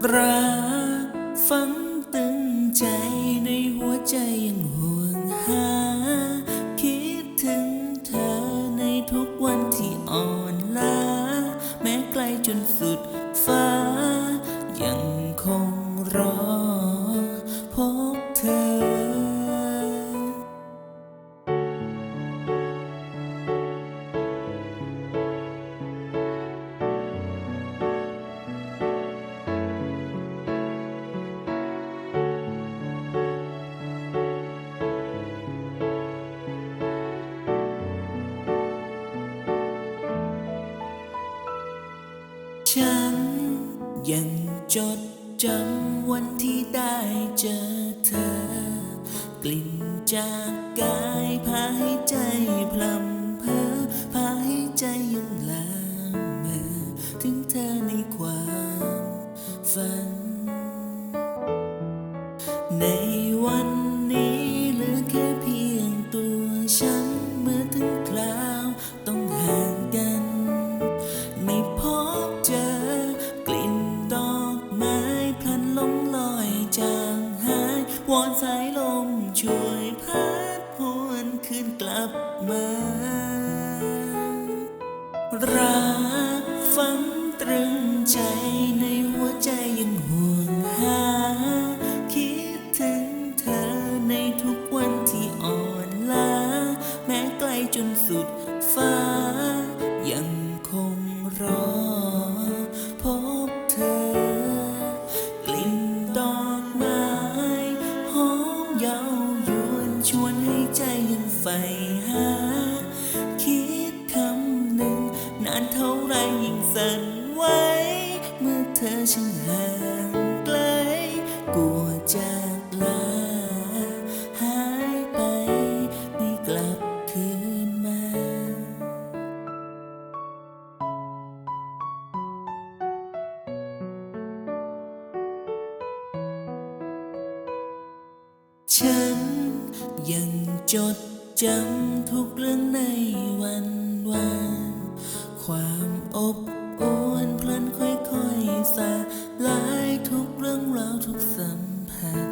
รักฝังตึงใจในหัวใจยังห่วงหา คิดถึงเธอในทุกวันที่อ่อนล้า แม้ไกลจนสุด ฉันยังจดจำวันที่ได้เจอเธอ กลิ่นจากกายพาให้ใจพลำเพอพาให้ใจยังลางเมอถึงเธอในความฝัน ในวันนี้ วอนสายลมช่วยพัดพวนคืนกลับมา รักฝังตรึงใจในหัวใจยัง หา คิดคำหนึ่ง นานเท่าไรยิ่งสั่นไหวเมื่อเธอช่างห่างไกลกลัวจากลา หายไปไม่กลับคืนมา ฉันยังจด จำทุกเรื่องในวันวานความอบอวนพลันค่อยๆสาลายทุกเรื่องราวทุกสัมผัส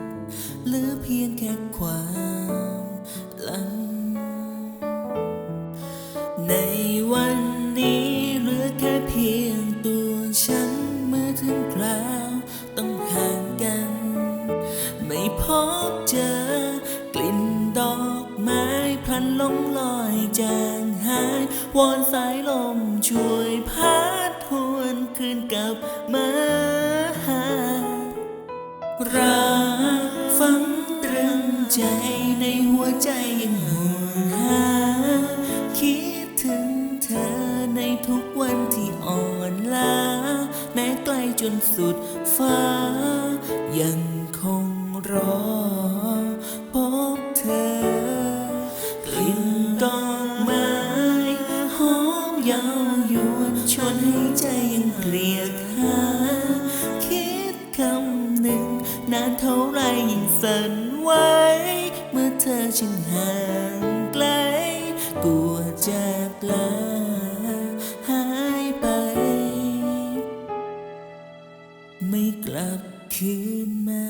เหลือเพียงแค่ความหลังใน ลันลงลอยจางหายวอนสายลมช่วยพัดหวนคืนกลับมาหารักฝังตรึงใจในหัวใจยังห่วงหา คิดถึงเธอในทุกวันที่อ่อนล้า แม้ไกลจนสุดฟ้ายังคงรอา คิดคำหนึ่ง นานเท่าไรยิ่งสั่นไว้เมื่อเธอจึงห่างไกลกลัวจะกลาหายไป ไม่กลับคืนมา